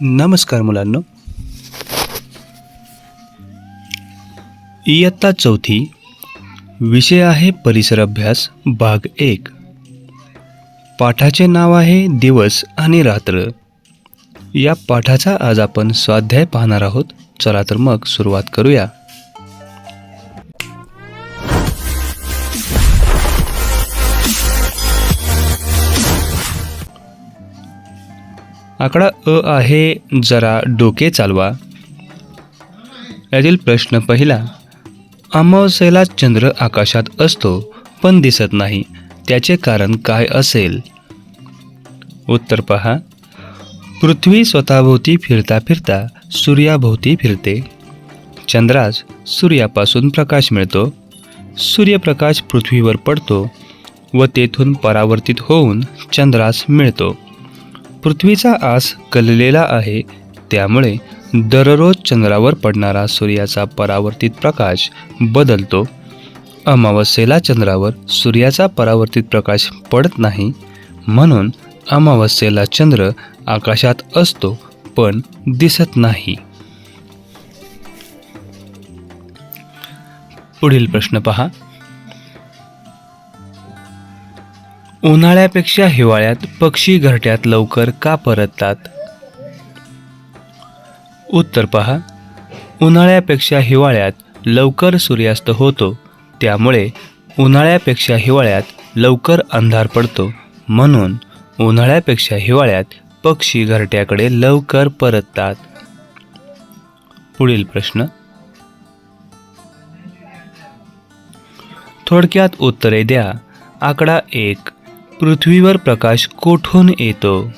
नमस्कार मुलांनो. इयत्ता चौथी विषय आहे परिसर अभ्यास भाग एक. पाठाचे नाव आहे दिवस आणि रात्र. या पाठाचा आज आपण स्वाध्याय पाहणार आहोत. चला तर मग सुरुवात करूया. आकडा अ आहे जरा डोके चालवा. यातील प्रश्न पहिला अमावस्येला चंद्र आकाशात असतो पण दिसत नाही. त्याचे कारण काय असेल? उत्तर पहा पृथ्वी स्वतःभोवती फिरता फिरता सूर्याभोवती फिरते. चंद्रास सूर्यापासून प्रकाश मिळतो. सूर्यप्रकाश पृथ्वीवर पडतो व तेथून परावर्तित होऊन चंद्रास मिळतो. पृथ्वीचा आस कललेला आहे त्यामुळे दररोज चंद्रावर पडणारा सूर्याचा परावर्तित प्रकाश बदलतो. अमावस्येला चंद्रावर सूर्याचा परावर्तित प्रकाश पडत नाही म्हणून अमावस्येला चंद्र आकाशात असतो पण दिसत नाही. पुढील प्रश्न पहा. उन्हाळ्यापेक्षा हिवाळ्यात पक्षी घरट्यात लवकर का परततात? उत्तर पहा. उन्हाळ्यापेक्षा हिवाळ्यात लवकर सूर्यास्त होतो त्यामुळे उन्हाळ्यापेक्षा हिवाळ्यात लवकर अंधार पडतो. म्हणून उन्हाळ्यापेक्षा हिवाळ्यात पक्षी घरट्याकडे लवकर परततात. पुढील प्रश्न. थोडक्यात उत्तरे द्या. आकडा एक. पृथ्वीवर प्रकाश कोठून येतो?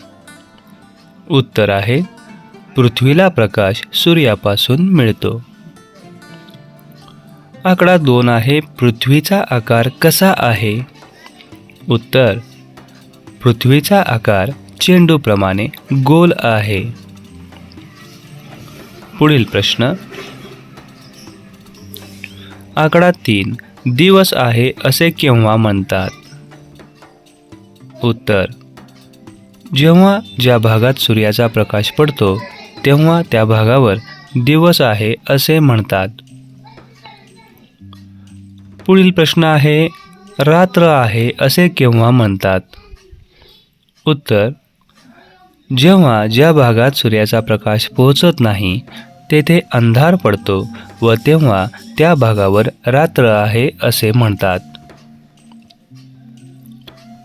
उत्तर आहे पृथ्वीला प्रकाश सूर्यापासून मिळतो. आकडा दोन आहे पृथ्वीचा आकार कसा आहे? उत्तर पृथ्वीचा आकार चेंडूप्रमाणे गोल आहे. पुढील प्रश्न आकडा तीन दिवस आहे असे केव्हा म्हणतात? उत्तर. जेव्हा ज्या भागात सूर्याचा प्रकाश पडतो तेव्हा त्या भागावर दिवस आहे असे म्हणतात. पुढील प्रश्न आहे रात्र आहे असे केव्हा म्हणतात? उत्तर. जेव्हा ज्या भागात सूर्याचा प्रकाश पोहोचत नाही तेथे अंधार पडतो व तेव्हा त्या भागावर रात्र आहे असे म्हणतात.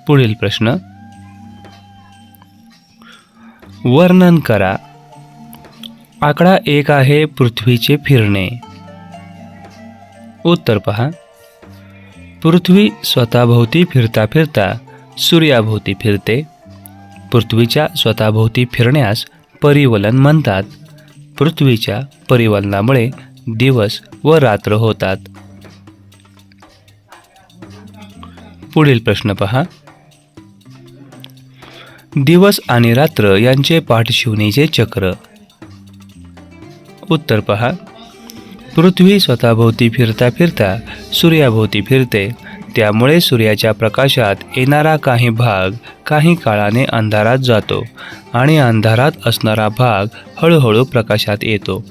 पुढील प्रश्न. वर्णन करा. आकडा एक आहे पृथ्वीचे फिरणे. उत्तर पहा. पृथ्वी स्वतःभोवती फिरता फिरता सूर्याभोवती फिरते. पृथ्वीच्या स्वतःभोवती फिरण्यास परिवलन म्हणतात. पृथ्वीच्या परिवलनामुळे दिवस व रात्र होतात. पुढील प्रश्न पहा. दिवस आणि रात्र यांचे पाठशिवणीचे चक्र. उत्तर पहा. पृथ्वी स्वतःभोवती फिरता फिरता सूर्याभोवती फिरते. त्यामुळे सूर्याच्या प्रकाशात येणारा काही भाग काही काळाने अंधारात जातो आणि अंधारात असणारा भाग हळूहळू प्रकाशात येतो.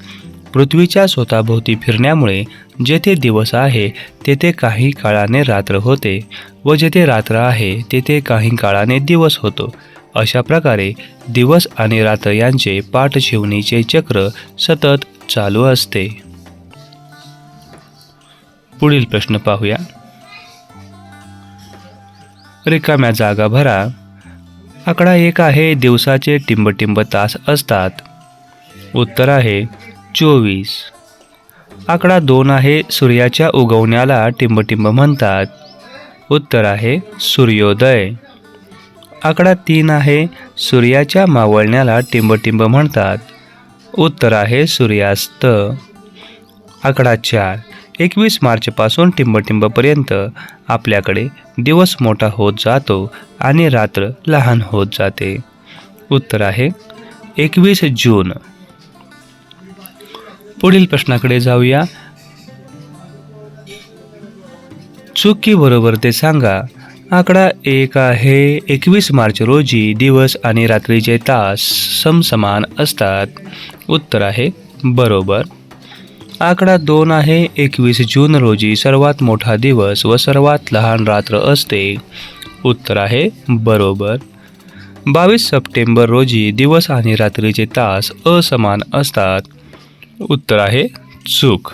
पृथ्वीच्या स्वतःभोवती फिरण्यामुळे जेथे दिवस आहे तेथे काही काळाने रात्र होते व जेथे रात्र आहे तेथे काही काळाने दिवस होतो. अशा प्रकारे दिवस आणि रात्र यांचे पाठशिवणीचे चक्र सतत चालू असते. पुढील प्रश्न पाहूया. रिकाम्या जागा भरा. आकडा एक आहे दिवसाचे टिंबटिंब तास असतात. उत्तर आहे चोवीस. आकडा दोन आहे सूर्याच्या उगवण्याला टिंबटिंब म्हणतात. उत्तर आहे सूर्योदय. आकडा तीन आहे. सूर्याच्या मावळण्याला टिंबटिंब म्हणतात. उत्तर आहे सूर्यास्त. आकडा चार. एकवीस मार्चपासून टिंबटिंबपर्यंत आपल्याकडे दिवस मोठा होत जातो आणि रात्र लहान होत जाते. उत्तर आहे एकवीस जून. पुढील प्रश्नाकडे जाऊया. चुकी बरोबर ते सांगा. आकडा एक आहे. एकवीस मार्च रोजी दिवस आणि रात्रीचे तास समसमान असतात. उत्तर आहे बरोबर. आकडा दोन आहे. एकवीस जून रोजी सर्वात मोठा दिवस व सर्वात लहान रात्र असते. उत्तर आहे बरोबर. बावीस सप्टेंबर रोजी दिवस आणि रात्रीचे तास असमान असतात. उत्तर आहे चूक.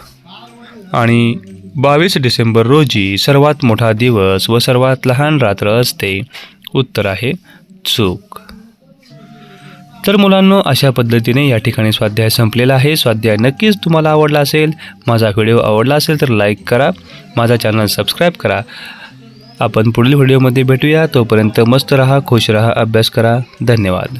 आणि बावीस डिसेंबर रोजी सर्वात मोठा दिवस व सर्वात लहान रात्र असते. उत्तर आहे चूक. तर मुलांनो अशा पद्धतीने या ठिकाणी स्वाध्याय संपलेला आहे. स्वाध्याय नक्कीच तुम्हाला आवडला असेल माझा व्हिडिओ आवडला असेल तर लाईक करा माझा चॅनल सबस्क्राईब करा. आपण पुढील व्हिडिओमध्ये भेटूया. तोपर्यंत मस्त रहा खुश रहा अभ्यास करा. धन्यवाद.